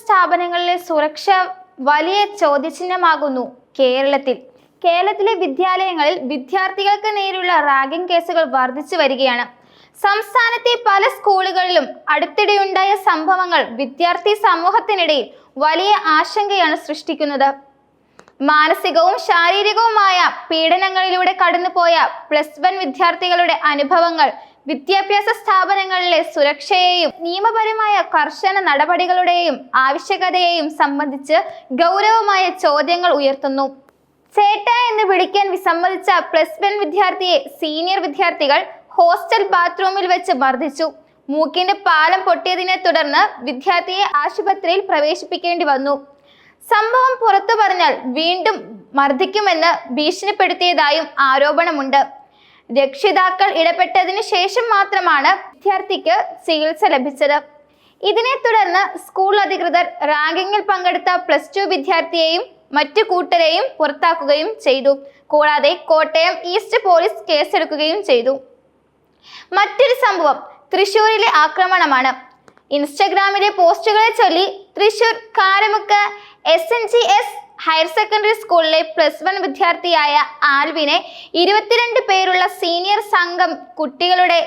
സ്ഥാപനങ്ങളിലെ സുരക്ഷ വലിയ ചോദ്യചിഹ്നമാകുന്നു കേരളത്തിൽ. കേരളത്തിലെ വിദ്യാലയങ്ങളിൽ വിദ്യാർത്ഥികൾക്ക് നേരെയുള്ള റാഗിംഗ് കേസുകൾ വർദ്ധിച്ചു വരികയാണ്. സംസ്ഥാനത്തെ പല സ്കൂളുകളിലും അടുത്തിടെയുണ്ടായ സംഭവങ്ങൾ വിദ്യാർത്ഥി സമൂഹത്തിനിടയിൽ വലിയ ആശങ്കയാണ് സൃഷ്ടിക്കുന്നത്. മാനസികവും ശാരീരികവുമായ പീഡനങ്ങളിലൂടെ കടന്നുപോയ പ്ലസ് വൺ വിദ്യാർത്ഥികളുടെ അനുഭവങ്ങൾ വിദ്യാഭ്യാസ സ്ഥാപനങ്ങളിലെ സുരക്ഷയെയും നിയമപരമായ കർശന നടപടികളുടെയും ആവശ്യകതയെയും സംബന്ധിച്ച് ഗൗരവമായ ചോദ്യങ്ങൾ ഉയർത്തുന്നു. ചേട്ട എന്ന് വിളിക്കാൻ വിസമ്മതിച്ച പ്ലസ് വൺ വിദ്യാർത്ഥിയെ സീനിയർ വിദ്യാർത്ഥികൾ ഹോസ്റ്റൽ ബാത്റൂമിൽ വെച്ച് മർദ്ദിച്ചു. മൂക്കിന്റെ പാലം പൊട്ടിയതിനെ തുടർന്ന് വിദ്യാർത്ഥിയെ ആശുപത്രിയിൽ പ്രവേശിപ്പിക്കേണ്ടി വന്നു. സംഭവം പുറത്തു പറഞ്ഞാൽ വീണ്ടും മർദ്ദിക്കുമെന്ന് ഭീഷണിപ്പെടുത്തിയതായും ആരോപണമുണ്ട്. രക്ഷിതാക്കൾ ഇടപെട്ടതിന് ശേഷം മാത്രമാണ് വിദ്യാർത്ഥിക്ക് ചികിത്സ ലഭിച്ചത്. ഇതിനെ തുടർന്ന് സ്കൂൾ അധികൃതർ റാങ്കിങ്ങിൽ പങ്കെടുത്ത പ്ലസ് ടു വിദ്യാർത്ഥിയെയും മറ്റു കൂട്ടരെയും പുറത്താക്കുകയും ചെയ്തു. കൂടാതെ കോട്ടയം ഈസ്റ്റ് പോലീസ് കേസെടുക്കുകയും ചെയ്തു. മറ്റൊരു സംഭവം തൃശൂരിലെ ആക്രമണമാണ്. ഇൻസ്റ്റഗ്രാമിലെ പോസ്റ്റുകളെ ചൊല്ലി Thrissur Karamukku S N G S higher secondary സ്കൂളിലെ പ്ലസ് വൺ വിദ്യാർത്ഥിയായ ആൽവിനെ ഇരുപത്തിരണ്ട് പേരുള്ള സീനിയർ സംഘം കുട്ടികളുടെ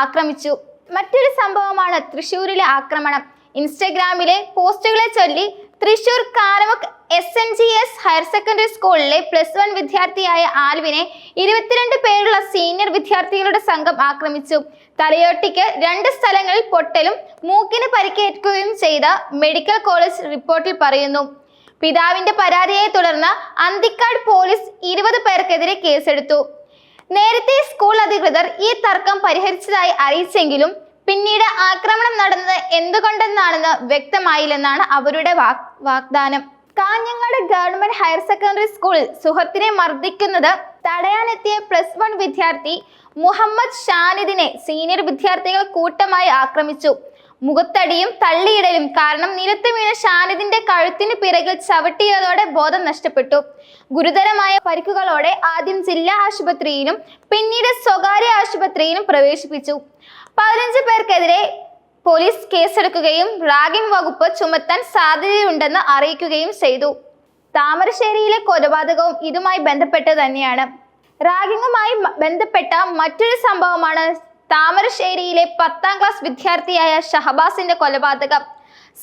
ആക്രമിച്ചു. മറ്റൊരു സംഭവമാണ് തൃശൂരിലെ ആക്രമണം. ഇൻസ്റ്റഗ്രാമിലെ പോസ്റ്റുകളെ ചൊല്ലി Thrissur Karamukku S N G S higher secondary സ്കൂളിലെ പ്ലസ് വൺ വിദ്യാർത്ഥിയായ ആൽവിനെ ഇരുപത്തിരണ്ട് പേരുള്ള സീനിയർ വിദ്യാർത്ഥികളുടെ സംഘം ആക്രമിച്ചു. തലയോട്ടിക്ക് രണ്ട് സ്ഥലങ്ങളിൽ പൊട്ടലും മൂക്കിന് പരിക്കേൽക്കുകയും ചെയ്ത മെഡിക്കൽ കോളേജ് റിപ്പോർട്ടിൽ പറയുന്നു. പിതാവിന്റെ പരാതിയെ തുടർന്ന് അന്തിക്കാട് പോലീസ് ഇരുപത് പേർക്കെതിരെ കേസെടുത്തു. നേരത്തെ സ്കൂൾ അധികൃതർ ഈ തർക്കം പരിഹരിച്ചതായി അറിയിച്ചെങ്കിലും പിന്നീട് ആക്രമണം നടന്നത് എന്തുകൊണ്ടെന്നാണെന്ന് വ്യക്തമായില്ലെന്നാണ് അവരുടെ വാഗ്ദാനം. കാഞ്ഞങ്ങാട് ഗവൺമെന്റ് ഹയർ സെക്കൻഡറി സ്കൂളിൽ സുഹൃത്തിനെ മർദ്ദിക്കുന്നത് തടയാനെത്തിയ പ്ലസ് വൺ വിദ്യാർത്ഥി മുഹമ്മദ് ഷാനിദിനെ സീനിയർ വിദ്യാർത്ഥികൾ കൂട്ടമായി ആക്രമിച്ചു. മുഖത്തടിയും തള്ളിയിടലും കാരണം നിലത്ത് വീണ ഷാനിദിന്റെ കഴുത്തിന് പിറകിൽ ചവിട്ടിയതോടെ ബോധം നഷ്ടപ്പെട്ടു. ഗുരുതരമായ പരിക്കുകളോടെ ആദ്യം ജില്ലാ ആശുപത്രിയിലും പിന്നീട് സ്വകാര്യ ആശുപത്രിയിലും പ്രവേശിപ്പിച്ചു. പതിനഞ്ച് പേർക്കെതിരെ പോലീസ് കേസെടുക്കുകയും റാഗിംഗ് വകുപ്പ് ചുമത്താൻ സാധ്യതയുണ്ടെന്ന് അറിയിക്കുകയും ചെയ്തു. താമരശ്ശേരിയിലെ കൊലപാതകവും ഇതുമായി ബന്ധപ്പെട്ട് തന്നെയാണ്. റാഗിങ്ങുമായി ബന്ധപ്പെട്ട മറ്റൊരു സംഭവമാണ് താമരശ്ശേരിയിലെ പത്താം ക്ലാസ് വിദ്യാർത്ഥിയായ ഷഹബാസിന്റെ കൊലപാതകം.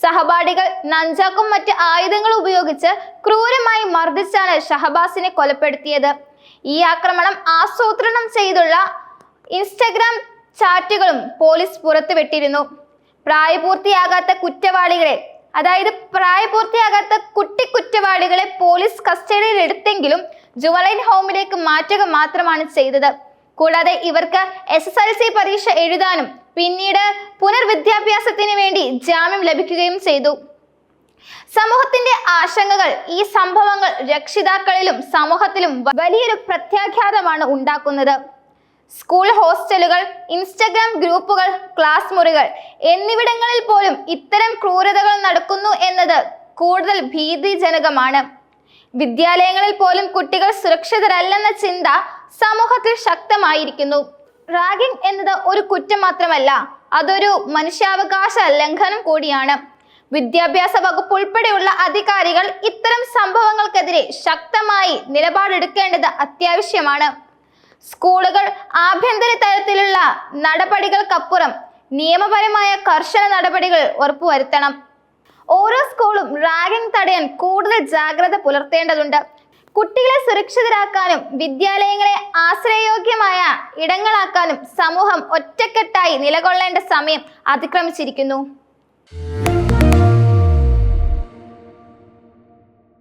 സഹപാഠികൾ നഞ്ചാക്കും മറ്റ് ആയുധങ്ങൾ ഉപയോഗിച്ച് ക്രൂരമായി മർദ്ദിച്ചാണ് ഷഹബാസിനെ കൊലപ്പെടുത്തിയത്. ഈ ആക്രമണം ആസൂത്രണം ചെയ്തുള്ള ഇൻസ്റ്റഗ്രാം ചാറ്റുകളും പോലീസ് പുറത്തുവിട്ടിരുന്നു. പ്രായപൂർത്തിയാകാത്ത കുറ്റവാളികളെ അതായത് പ്രായപൂർത്തിയാകാത്ത കുട്ടി കുറ്റവാളികളെ പോലീസ് കസ്റ്റഡിയിൽ എടുത്തെങ്കിലും ജുവലൈൻ ഹോമിലേക്ക് മാറ്റുക മാത്രമാണ് ചെയ്തത്. കൂടാതെ ഇവർക്ക് എസ് എസ് എൽ സി പരീക്ഷ എഴുതാനും പിന്നീട് പുനർവിദ്യാഭ്യാസത്തിന് വേണ്ടി ജാമ്യം ലഭിക്കുകയും ചെയ്തു. സമൂഹത്തിന്റെ ആശങ്കകൾ ഈ സംഭവങ്ങൾ രക്ഷിതാക്കളിലും സമൂഹത്തിലും വലിയൊരു പ്രത്യാഘാതമാണ് ഉണ്ടാക്കുന്നത്. സ്കൂൾ ഹോസ്റ്റലുകൾ ഇൻസ്റ്റഗ്രാം ഗ്രൂപ്പുകൾ ക്ലാസ് മുറികൾ എന്നിവിടങ്ങളിൽ പോലും ഇത്തരം ക്രൂരതകൾ നടക്കുന്നു എന്നത് കൂടുതൽ ഭീതിജനകമാണ്. വിദ്യാലയങ്ങളിൽ പോലും കുട്ടികൾ സുരക്ഷിതരല്ലെന്ന ചിന്ത സമൂഹത്തിൽ ശക്തമായിരിക്കുന്നു. റാഗിംഗ് എന്നത് ഒരു കുറ്റം മാത്രമല്ല അതൊരു മനുഷ്യാവകാശ ലംഘനം കൂടിയാണ്. വിദ്യാഭ്യാസ വകുപ്പ് ഉൾപ്പെടെയുള്ള അധികാരികൾ ഇത്തരം സംഭവങ്ങൾക്കെതിരെ ശക്തമായി നിലപാടെടുക്കേണ്ടത് അത്യാവശ്യമാണ്. സ്കൂളുകൾ ആഭ്യന്തര തലത്തിലുള്ള നടപടികൾക്കപ്പുറം നിയമപരമായ കർശന നടപടികൾ ഉറപ്പുവരുത്തണം. ഓരോ സ്കൂളും റാഗിംഗ് തടയാൻ കൂടുതൽ ജാഗ്രത പുലർത്തേണ്ടതുണ്ട്. കുട്ടികളെ സുരക്ഷിതരാക്കാനും വിദ്യാലയങ്ങളെ ആശ്രയയോഗ്യമായ ഇടങ്ങളാക്കാനും സമൂഹം ഒറ്റക്കെട്ടായി നിലകൊള്ളേണ്ട സമയം അതിക്രമിച്ചിരിക്കുന്നു.